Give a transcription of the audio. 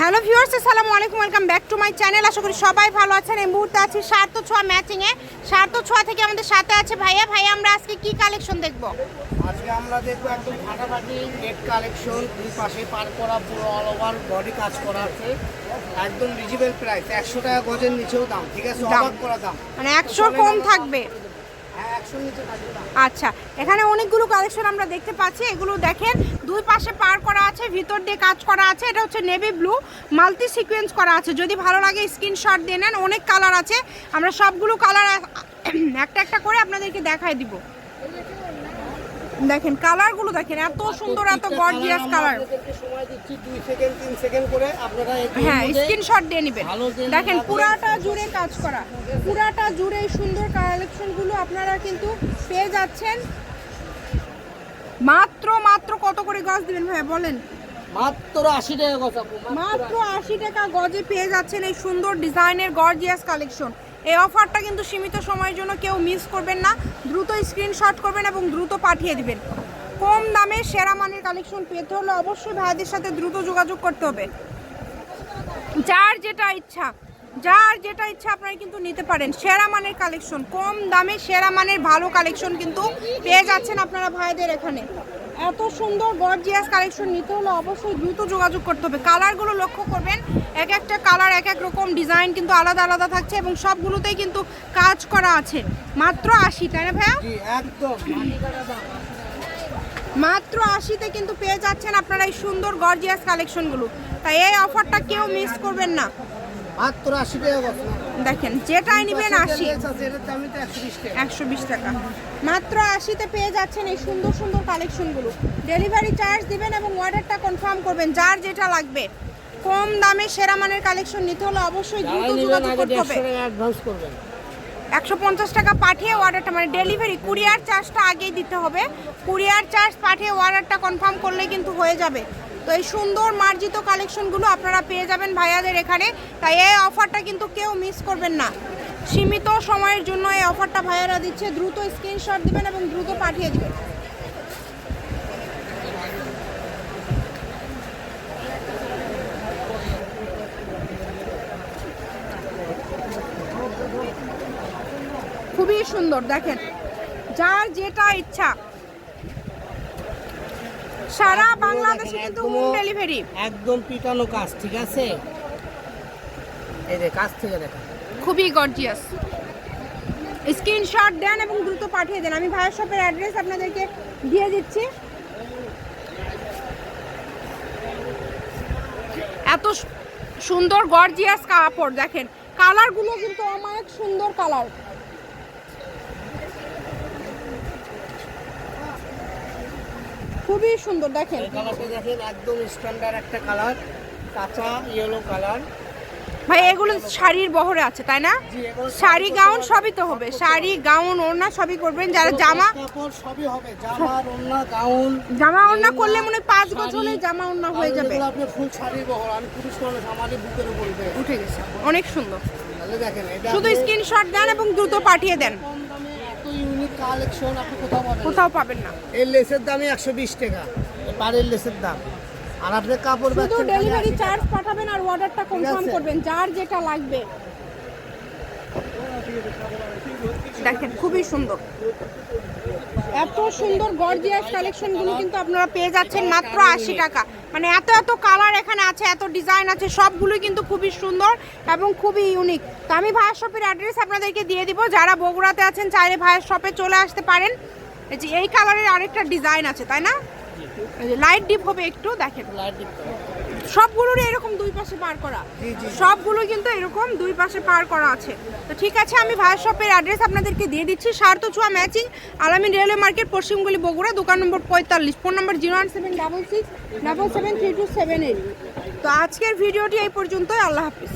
Hello viewers আসসালামু আলাইকুম welcome back to my channel. আশা করি সবাই ভালো আছেন। এই মুহূর্তে আছি সার্থ ছোঁয়া ম্যাচিংয়ে সার্থ ছোঁয়া থেকে আমাদের সাথে আছে ভাইয়া। ভাইয়া আমরা আজকে কি কালেকশন দেখব? আজকে আমরা দেখব একদম ফাটাফাটি নেট কালেকশন দুই পাশে পার করা পুরো অল ওভার বডি কাজ করা আছে। একদম রিজনেবল প্রাইস একশো টাকা গজের নিচেও দাম ঠিক আছে। অবাক করা দাম। মানে একশোর কম থাকবে। আচ্ছা এখানে অনেকগুলো কালেকশন আমরা দেখতে পাচ্ছি। এগুলো দেখেন, দুই পাশে পার করা আছে, ভিতর দিয়ে কাজ করা আছে। এটা হচ্ছে নেভি ব্লু মাল্টি সিকোয়েন্স করা আছে। যদি ভালো লাগে স্ক্রিনশট দিয়ে নেন, অনেক কালার আছে। আমরা সবগুলো কালার একটা একটা করে আপনাদেরকে দেখায় দিব। দেখেন কালারগুলো দেখেন এত সুন্দর এত গর্জিয়াস কালার হ্যাঁ স্ক্রিনশট দিয়ে নেবেন। দেখেন পুরাটা জুড়ে কাজ করা। পুরাটা জুড়ে এই সুন্দর কালেকশনগুলো আপনারা কিন্তু পেয়ে যাচ্ছেন। মাত্র মাত্র কত করে গজ দিবেন ভাইয়া বলেন? মাত্র আশি টাকা গজ মাত্র আশি। টাকা গজে পেয়ে যাচ্ছেন এই সুন্দর ডিজাইনের গর্জিয়াস কালেকশন এই অফারটা কিন্তু সীমিত সময়ের জন্য কেউ মিস করবেন না। দ্রুত স্ক্রিনশট করবেন এবং দ্রুত পাঠিয়ে দিবেন। কম দামে সেরা মানের কালেকশন পেতে হলে অবশ্যই ভাইদের সাথে দ্রুত যোগাযোগ করতে হবে। যার যেটা ইচ্ছা। যার যেটা ইচ্ছা আপনারা কিন্তু নিতে পারেন। সেরা মানের কালেকশন কম দামে সেরা মানের ভালো কালেকশন কিন্তু পেয়ে যাচ্ছেন আপনারা ভাইদের এখানে। এত সুন্দর গর্জিয়াস কালেকশন নিতে হলে অবশ্যই দ্রুত যোগাযোগ করতে হবে। কালারগুলো লক্ষ্য করবেন এক একটা কালার এক এক রকম ডিজাইন কিন্তু আলাদা আলাদা থাকছে এবং সবগুলোতেই কিন্তু কাজ করা আছে। মাত্র আশি তাই না ভাইয়া? একদম। মাত্র আশিতে কিন্তু পেয়ে যাচ্ছেন আপনারা এই সুন্দর গর্জিয়াস কালেকশনগুলো তাই এই অফারটা কেউ মিস করবেন না। মাত্র আশি টাকা গজ দেখেন যেটাই নেবেন আশি। এটার দামই তো একশো বিশ টাকা। একশো বিশ টাকা। মাত্র আশিতে পেয়ে যাচ্ছেন এই সুন্দর সুন্দর কালেকশনগুলো। ডেলিভারি চার্জ দিবেন এবং অর্ডারটা কনফার্ম করবেন যার যেটা লাগবে। কম দামে সেরা মানের কালেকশন নিতে হলে অবশ্যই দ্রুত যোগাযোগ করতে হবে। অ্যাডভান্স করবেন। একশো পঞ্চাশ টাকা পাঠিয়ে অর্ডারটা মানে ডেলিভারি কুরিয়ার চার্জটা আগেই দিতে হবে। কুরিয়ার চার্জ পাঠিয়ে অর্ডারটা কনফার্ম করলে কিন্তু হয়ে যাবে। তো এই সুন্দর মার্জিত কালেকশনগুলো আপনারা পেয়ে যাবেন ভাইয়াদের এখানে। তাই এই অফারটা কিন্তু কেউ মিস করবেন না। সীমিত সময়ের জন্য এই অফারটা ভাইয়ারা দিচ্ছে। দ্রুত স্ক্রিনশট দিবেন এবং দ্রুত পাঠিয়ে দেবেন। খুবই সুন্দর, দেখেন। যার যেটা ইচ্ছা সারা বাংলাদেশে কিন্তু হোম ডেলিভারি একদম পিটানো কাজ ঠিক আছে? এই যে কাজ থেকে দেখেন খুবই গর্জিয়াস স্ক্রিনশট দেন এবং দ্রুত পাঠিয়ে দেন। আমি ভাইয়ের শপের অ্যাড্রেস আপনাদেরকে দিয়ে দিচ্ছি। এত সুন্দর গর্জিয়াস কাপড় দেখেন। কালারগুলো কিন্তু অনেক সুন্দর কালার খুবই সুন্দর দেখেন। কালারটা দেখেন একদম স্ট্যান্ডার্ড একটা কালার কাঁচা ইয়েলো কালার ভাই এগুলো শাড়ির বহরে আছে তাই না? শাড়ি গাউন সবই তো হবে শাড়ি গাউন ওড়না সবই করবেন যারা জামা কাপড় সবই হবে জামা ওড়না গাউন জামা ওড়না করলে মনে হয় পাঁচ বছর হলে জামা ওড়না হয়ে যাবে। এগুলো আপনি ফুল শাড়ির বহর আমি পুরুষ মানুষ আমাদের বুকের উপর উঠে গেছে। অনেক সুন্দর। শুধু স্ক্রিনশট দেন এবং দ্রুত পাঠিয়ে দেন কম দামে এত ইউনিক কালেকশন আপনি কোথাও পাবেন না। কোথাও পাবেন না। এই লেসের দামই একশো বিশ টাকা। পাড়ের লেসের দাম। আর আপনি কাপড় শুধু ডেলিভারি চার্জ পাঠাবেন আর অর্ডারটা কনফার্ম করবেন যার যেটা লাগবে। দেখেন খুবই সুন্দর। এত সুন্দর গর্জিয়াস কালেকশনগুলো কিন্তু আপনারা পেয়ে যাচ্ছেন মাত্র আশি টাকা। মানে এত এত কালার এখানে আছে এত ডিজাইন আছে সবগুলোই কিন্তু খুবই সুন্দর এবং খুবই ইউনিক তো আমি ভাইয়ের শপের অ্যাড্রেস আপনাদেরকে দিয়ে দিব যারা বগুড়াতে আছেন চাইলে ভাইয়ের শপে চলে আসতে পারেন। এই যে এই কালারের আরেকটা ডিজাইন আছে তাই না? লাইট ডিপ হবে একটু দেখেন। লাইট হবে। সবগুলোরই এরকম দুই পাশে পার করা। সবগুলো কিন্তু এরকম দুই পাশে পার করা আছে। তো ঠিক আছে আমি ভাইয়ের শপের অ্যাড্রেস আপনাদেরকে দিয়ে দিচ্ছি। সার্থ ছোঁয়া ম্যাচিং আলামিন রেলওয়ে মার্কেট পশ্চিমগুলি বগুড়া দোকান নম্বর পঁয়তাল্লিশ। Phone number zero one seven double six double seven three two seven eight তো আজকের ভিডিওটি এই পর্যন্তই আল্লাহ হাফিজ।